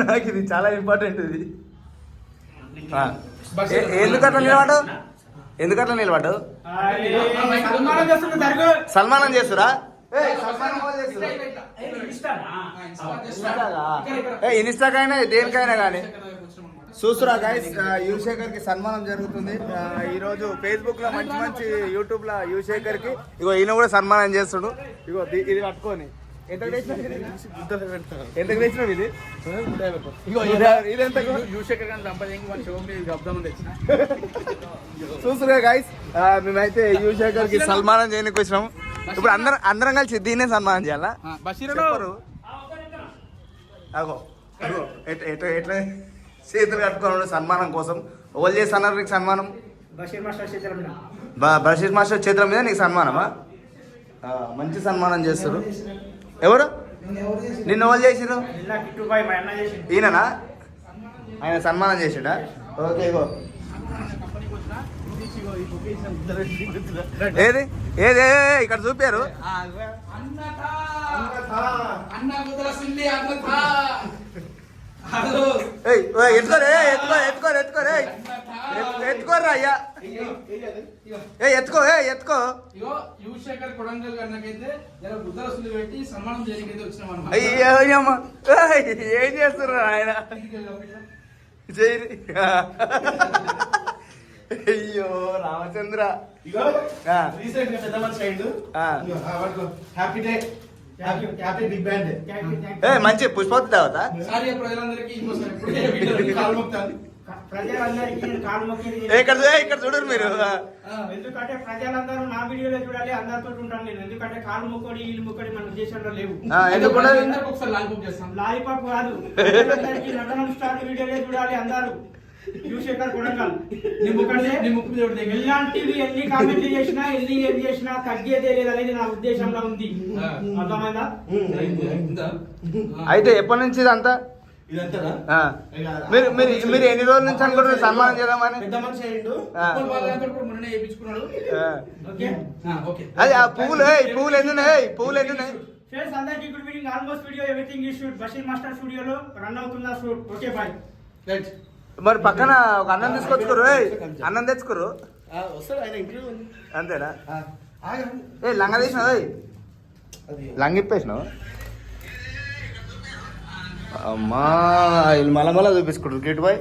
నాకు ఇది చాలా ఇంపార్టెంట్ ఇది. ఆ. ఏ- ఎందుకు అట్లా నిలబడ్డావు? ఎందుకు అట్లా నిలబడ్డావు? సన్మానం చేస్తురా? ఏ ఇన్స్టాకైనా దేనికైనా కానీ చూస్తురా గైస్ యువశేఖర్కి సన్మానం జరుగుతుంది. ఈ రోజు ఫేస్బుక్లో మంచి మంచి యూట్యూబ్లో యువశేఖర్కి ఇగో ఈయన కూడా సన్మానం చేస్తుడు ఇగో ఇది పట్టుకొని. ఇది? చూస్తున్నా గైస్ మేమైతే యువశేఖర్కి సన్మానం చేయడానికి వచ్చినాము ఇప్పుడు అందరం అందరం కలిసి దీన్నే సన్మానం చేయాలా? అగో అగో ఎట్ ఎట్ ఎట్లా చేతులు కట్టుకోవడం సన్మానం కోసం ఎవరు చేస్తున్నారు నీకు సన్మానం? బషీర్ మాస్టర్ చేతుల మీద. బ- బషీర్ మాస్టర్ చేతుల మీద నీకు సన్మానమా? మంచి సన్మానం చేస్తారు. ఎవరు? నిన్న ఎవరు చేసిరు ఈయననా? ఆయన సన్మానం చేసిండా? ఓకే ఏది? ఏది? ఏ, ఏ, ఇక్కడ చూపారు ఎత్తుకోరు ఎత్తుకో ఎత్తుకోరు ఎత్తుకోరు ఏయ్. ఎత్తు- ఎత్తుకోర్రా అయ్యా. ఏ ఎత్తుకో ఏ ఎత్తుకో. యువశేఖర్ కొడంగల్ గారికైతే పెట్టి సన్మానం వచ్చినాం ఏం చేస్తున్నారు ఆయన? అయ్యో రామచంద్ర. ఇగో ఆ. రీసెంట్గా పెద్ద మనిషి అయిండు. Happy day. మంచి పుష్పవతి దేవత సారీ ప్రజలందరికీ ఇక్కడ ఇక్కడ చూడరు మీరు. ఎందుకంటే ప్రజలందరూ నా వీడియోలో చూడాలి అందరితో ఉంటాను నేను ఎందుకంటే కాలు మొక్కడి ఇల్లు మొక్కడి మన ఉద్దేశంలో లేవు ఒకసారి బుక్ చేస్తాం లాలిపాప్ కాదు నటనం స్టార్ వీడియోలే చూడాలి అందరూ యువశేఖర్ కొడంగల్ నీ ముక్కు మీద ఒకటి తెగిలి. ఎలాంటివి ఎన్ని కామెంట్లు చేసినా ఎన్ని ఏం చేసినా తగ్గేదే లేదు అనేది నా ఉద్దేశంలో ఉంది. అర్థమైందా? అయితే ఎప్పటి నుంచి ఇదంతా. మీరు మీరు మీరు ఎన్ని రోజుల నుంచి అనుకుంటారు సన్మానం చేద్దామని అది ఆ పువ్వులు ఏయ్, పువ్వులు ఎన్ని ఉన్నాయి ఏయ్, పువ్వులు ఎన్ని ఉన్నాయి ఫ్రెండ్స్ అందరికీ good evening almost video everything ఈ షూట్ బషీర్ మాస్టర్ స్టూడియోలో రన్ అవుతున్న షూట్ ఓకే బాయ్ రైట్ మరి పక్కన ఒక అన్నం తీసుకొచ్చుకోరు అన్నం తెచ్చుకోరు. ఆ, వస్తాడు ఆయన ఇంటర్వ్యూ ఉంది. అంతేనా. ఏ లంగ తీసినావు ఏయ్. అమ్మా వీళ్ళు మళ్ళా మళ్ళా చూపించుకుంటారు కిట్ బాయ్